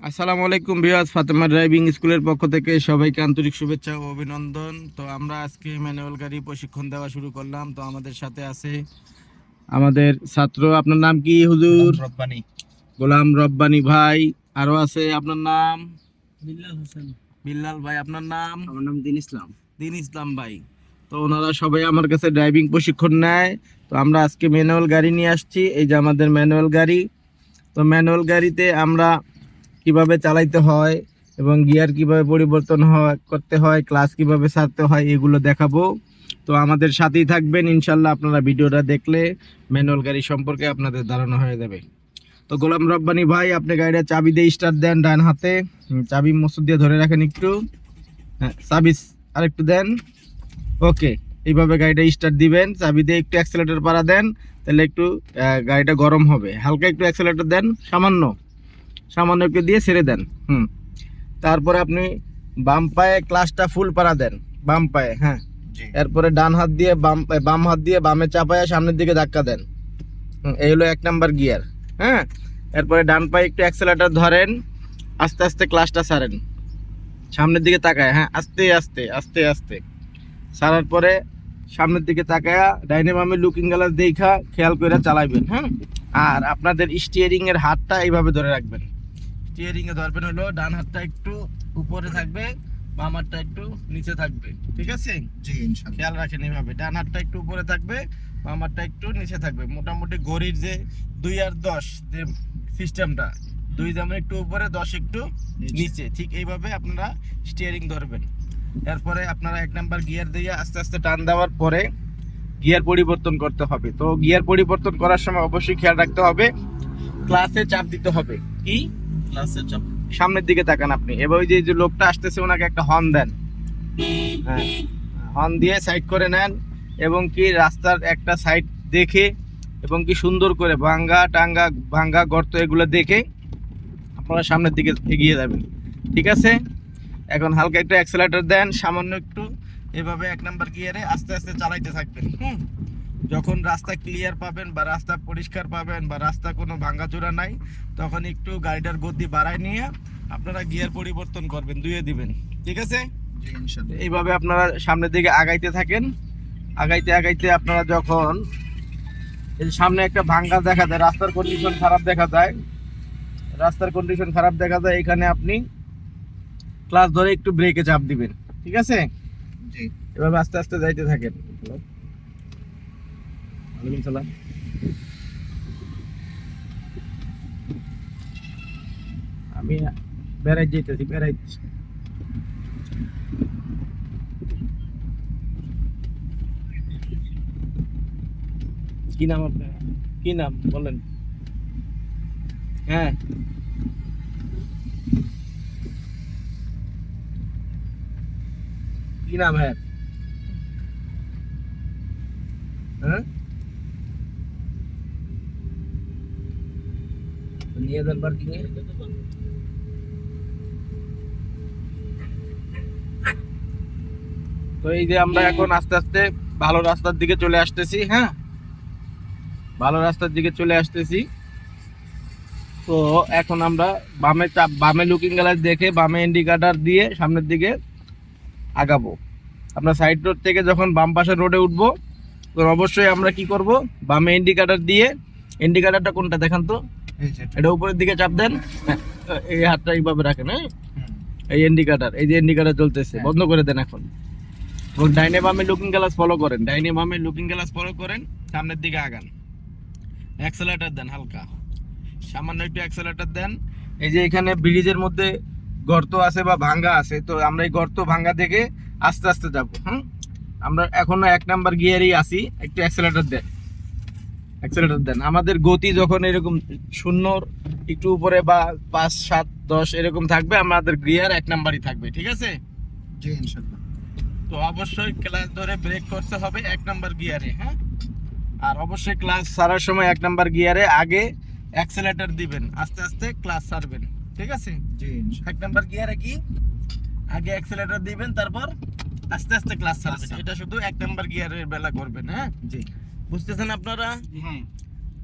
আসসালামু আলাইকুম বিয়াজ ফাতেমা ড্রাইভিং স্কুলের পক্ষ থেকে সবাইকে আন্তরিক শুভেচ্ছা ও অভিনন্দন। তো আমরা আজকে ম্যানুয়াল গাড়ি প্রশিক্ষণ দেওয়া শুরু করলাম। তো আমাদের সাথে আছে আমাদের ছাত্র আপনার নাম কি হুজুর? রব্বানি। গোলাম রব্বানি ভাই আরও আছে আপনার নাম? বিল্লাল হোসেন। বিল্লাল ভাই আপনার নাম? আমার নাম দিন ইসলাম। দিন ইসলাম ভাই। তো ওনারা সবাই আমার কাছে ড্রাইভিং প্রশিক্ষণ নেয়। তো আমরা আজকে ম্যানুয়াল গাড়ি নিয়ে আসছি। এই যে আমাদের ম্যানুয়াল গাড়ি। তো ম্যানুয়াল গাড়িতে আমরা কীভাবে চালাইতে হয় এবং গিয়ার কীভাবে পরিবর্তন হয়, করতে হয় ক্লাস কীভাবে সারতে হয়, এগুলো দেখাবো। তো আমাদের সাথেই থাকবেন, ইনশাল্লাহ আপনারা ভিডিওটা দেখলে ম্যানুয়াল গাড়ি সম্পর্কে আপনাদের ধারণা হয়ে যাবে। তো গোলাম রব্বানি ভাই, আপনি গাড়িটা চাবি দিয়ে স্টার্ট দেন ডান হাতে। চাবি মসুদ দিয়ে ধরে রাখেন একটু। হ্যাঁ চাবি আরেকটু দেন। ওকে, এইভাবে গাড়িটা স্টার্ট দিবেন। চাবি দিয়ে একটু অ্যাক্সেলেটর পাড়া দেন, তাহলে একটু গাড়িটা গরম হবে। হালকা একটু অ্যাক্সেলেটর দেন, সামান্য। সামান্য একটু দিয়ে ছেড়ে দেন। হুম। তারপরে আপনি বাম পায়ে ক্লাসটা ফুল পাড়া দেন বাম পায়ে হ্যাঁ? এরপরে ডান হাত দিয়ে বাম বাম হাত দিয়ে বামে চাপায় সামনের দিকে ধাক্কা দেন। এই হলো এক নাম্বার গিয়ার হ্যাঁ? এরপরে ডান পায়ে একটু অ্যাক্সেলেটর ধরেন আস্তে আস্তে ক্লাসটা সারেন। সামনের দিকে তাকায় হ্যাঁ? আস্তে আস্তে আস্তে আস্তে। সারার পরে সামনের দিকে তাকায়া ডাইনে বামে লুকিং গ্লাস দেখা খেয়াল করে চালাইবেন হ্যাঁ? আর আপনাদের স্টিয়ারিং এর হাতটা এইভাবে ধরে রাখবেন। স্টিয়ারিং এ ধরবেন হলো ডান হাতটা একটু উপরে থাকবে বাম হাতটা একটু নিচে থাকবে। ঠিক আছে? জি ইনশাআল্লাহ খেয়াল রাখেন এইভাবে ডান হাতটা একটু উপরে থাকবে বাম হাতটা একটু নিচে থাকবে। মোটামুটি ঘড়ির যে দুই আর দশ যে সিস্টেমটা দুই যেমন একটু উপরে দশ একটু নিচে। ঠিক এইভাবে আপনারা স্টিয়ারিং ধরবেন। এরপরে আপনারা এক নাম্বার গিয়ার দিয়ে আস্তে আস্তে টান দেওয়ার পরে গিয়ার পরিবর্তন করতে হবে। তো গিয়ার পরিবর্তন করার সময় অবশ্যই খেয়াল রাখতে হবে ক্লাসে চাপ দিতে হবে। কি? সামনের দিকে তাকান আপনি। এবার ওই যে যে লোকটা আসতেছে, ওনাকে একটা হর্ন দেন। হ্যাঁ হর্ন দিয়ে সাইড করে নেন এবং কি রাস্তার একটা সাইড দেখে এবং কি সুন্দর করে ভাঙ্গা, টাঙ্গা, ভাঙ্গা গর্ত এগুলো দেখে আপনারা সামনের দিকে এগিয়ে যাবেন। ঠিক আছে? এখন হালকা একটু অ্যাক্সেলেটর দেন, সামান্য একটু। এভাবে এক নাম্বার গিয়ারে আস্তে আস্তে চালাইতে থাকবেন। হুম? যখন রাস্তা ক্লিয়ার পাবেন বা রাস্তা পরিষ্কার পাবেন বা রাস্তা কোনো ভাঙ্গাচোরা নাই তখন একটু গাড়িটার গতি বাড়ায় নিয়ে আপনারা গিয়ার পরিবর্তন করবেন দুয়ে দিবেন। ঠিক আছে? এইভাবে আপনারা সামনের দিকে আগাইতে থাকেন। আগাইতে আগাইতে আপনারা যখন এই সামনে একটা ভাঙ্গা দেখা যায় রাস্তার কন্ডিশন খারাপ দেখা যায় রাস্তার কন্ডিশন খারাপ দেখা যায় এখানে আপনি ক্লাস ধরে একটু ব্রেকে চাপ দিবেন। ঠিক আছে? এভাবে আস্তে আস্তে যাইতে থাকেন। ওয়ালাইকুম সালাম। আমি বেড়াই যেতেছি বেড়াইতেছি কি নাম আপনার? কি নাম? বলেন। হ্যাঁ। কি নাম হ্যাঁ? হ্যাঁ? তো এই যে আমরা এখন আস্তে আস্তে ভালো রাস্তার দিকে চলে আসতেছি হ্যাঁ? ভালো রাস্তার দিকে চলে আসতেছি। তো এখন আমরা বামে চাপ, বামে লুকিং গ্লাস দেখে বামে ইন্ডিকেটার দিয়ে সামনের দিকে আগাবো। আমরা সাইড রোড থেকে যখন বাম পাশের রোডে উঠবো, তখন অবশ্যই আমরা কি করব? বামে ইন্ডিকেটার দিয়ে ইন্ডিকেটারটা কোনটা দেখান তো? এটা উপরের দিকে চাপ দেন। এই হাতটা এইভাবে রাখেন হ্যাঁ? এই ইন্ডিকেটার এই যে ইন্ডিকেটার চলতেছে হ্যাঁ। বন্ধ করে দেন এখন। এবং ডাইনে বামে লুকিং গ্লাস ফলো করেন ডাইনে বামে লুকিং গ্লাস ফলো করেন সামনের দিকে আগান। অ্যাক্সেলেটর দেন হালকা। সামান্য একটু অ্যাক্সেলেটর দেন। এই যে এখানে ব্রিজের মধ্যে গর্ত আছে বা ভাঙ্গা আছে তো আমরা এই গর্ত ভাঙ্গা থেকে আস্তে আস্তে যাব হুম? আমরা এখনও এক নাম্বার গিয়ারেই আসি একটু অ্যাক্সেলেটর দেন। অ্যাক্সেলেটর দেন। আমাদের গতি যখন এরকম শূন্যর একটু উপরে বা পাঁচ সাত দশ এরকম থাকবে আমাদের গিয়ার এক নাম্বারই থাকবে ঠিক আছে? জি তো অবশ্যই ক্লাস ধরে ব্রেক করতে হবে এক নাম্বার গিয়ারে হ্যাঁ? আর অবশ্যই ক্লাস ছাড়ার সময় এক নাম্বার গিয়ারে আগে অ্যাক্সেলেটর দিবেন আস্তে আস্তে ক্লাস ছাড়বেন ঠিক আছে? জি এক নাম্বার গিয়ারে কি? আগে অ্যাক্সেলেটর দিবেন তারপর আস্তে আস্তে ক্লাস ছাড়বেন। আচ্ছা। এটা শুধু এক নাম্বার গিয়ারের বেলা করবেন হ্যাঁ? জি। বুঝতেছেন আপনারা? হ্যাঁ।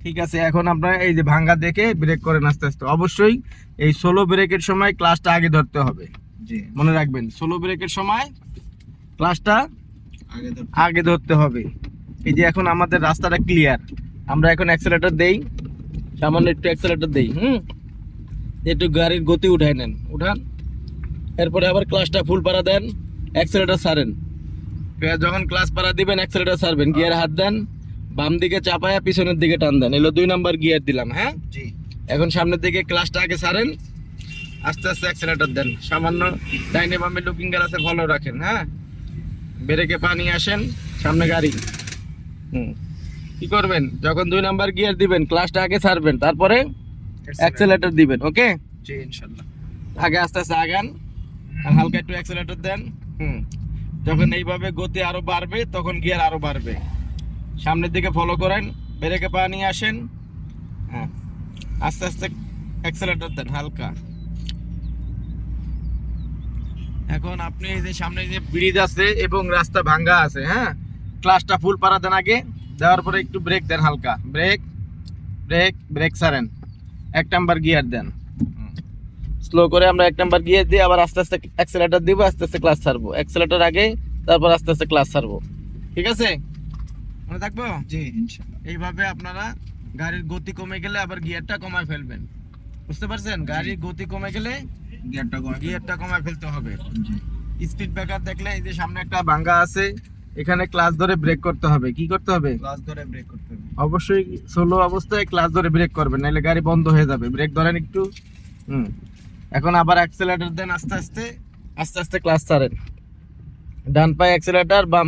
ঠিক আছে এখন আপনারা এই যে ভাঙ্গা দেখে ব্রেক করেন আস্তে আস্তে অবশ্যই এই সোলো ব্রেকের সময় ক্লাসটা আগে ধরতে হবে। জি। মনে রাখবেন সোলো ব্রেকের সময় ক্লাসটা আগে ধর আগে ধরতে হবে। এই যে এখন আমাদের রাস্তাটা ক্লিয়ার আমরা এখন অ্যাক্সেলেটর দেই। সামান্য একটু অ্যাক্সেলেটর দেই হুম? একটু গাড়ির গতি উঠাই নেন উঠান। এরপরে আবার ক্লাসটা ফুল পাড়া দেন অ্যাক্সেলেটর সারেন। যখন ক্লাস পাড়া দিবেন অ্যাক্সেলেটর সারবেন গিয়ার হাত দেন। বাম দিকে চাপায়া পিছনের দিকে টান দেন। এলো দুই নাম্বার গিয়ার দিলাম হ্যাঁ? জি। এখন সামনের দিকে ক্লাসটা আগে সারেন। আস্তে আস্তে অ্যাক্সেলেটর দেন। সামান্য ডাইনে বামে লুকিং গ্লাসে ফলো রাখেন হ্যাঁ? ব্রেকে পানি আসেন সামনে গাড়ি। হুম। কি করবেন? যখন দুই নাম্বার গিয়ার দিবেন ক্লাসটা আগে ছাড়বেন তারপরে অ্যাক্সেলেটর দিবেন ওকে? জি ইনশাল্লাহ। আগে আস্তে আস্তে আগান আর হালকা একটু অ্যাক্সেলেটর দেন হুম। যখন এইভাবে গতি আরও বাড়বে তখন গিয়ার আরও বাড়বে। সামনের দিকে ফলো করেন, ব্রেকে পা নিয়ে আসেন। হ্যাঁ আস্তে আস্তে অ্যাক্সেলেটর দেন, হালকা। এখন আপনি যে সামনে যে ব্রিজ আছে এবং রাস্তা ভাঙ্গা আছে হ্যাঁ? ক্লাসটা ফুল পারা দেন আগে, দেওয়ার পরে একটু ব্রেক দেন হালকা। ব্রেক ব্রেক ব্রেক সারেন এক নাম্বার গিয়ার দেন। স্লো করে আমরা এক নাম্বার গিয়ার দিয়ে আবার আস্তে আস্তে অ্যাক্সেলেটর দিব, আস্তে আস্তে ক্লাস ছাড়বো। অ্যাক্সেলেটর আগে, তারপর আস্তে আস্তে ক্লাস ছাড়বো। ঠিক আছে? মনে থাকব? জি ইনশাল্লাহ এইভাবে আপনারা গাড়ির গতি কমে গেলে আবার গিয়ারটা কমায় ফেলবেন। বুঝতে পারছেন? গাড়ির গতি কমে গেলে গিয়ারটা গিয়ারটা কমায় ফেলতে হবে। স্পিড ব্রেকার দেখলে এই যে সামনে একটা ভাঙ্গা আছে এখানে ক্লাস ধরে ব্রেক করতে হবে। কি করতে হবে? ক্লাস ধরে ব্রেক করতে হবে। অবশ্যই সোলো অবস্থায় ক্লাস ধরে ব্রেক করবেন নাহলে গাড়ি বন্ধ হয়ে যাবে। ব্রেক ধরেন একটু। হুম। এখন আবার অ্যাক্সেলেটর দেন আস্তে আস্তে। আস্তে আস্তে ক্লাস ছাড়েন। ডান পায়ে অ্যাক্সেলেটর বাম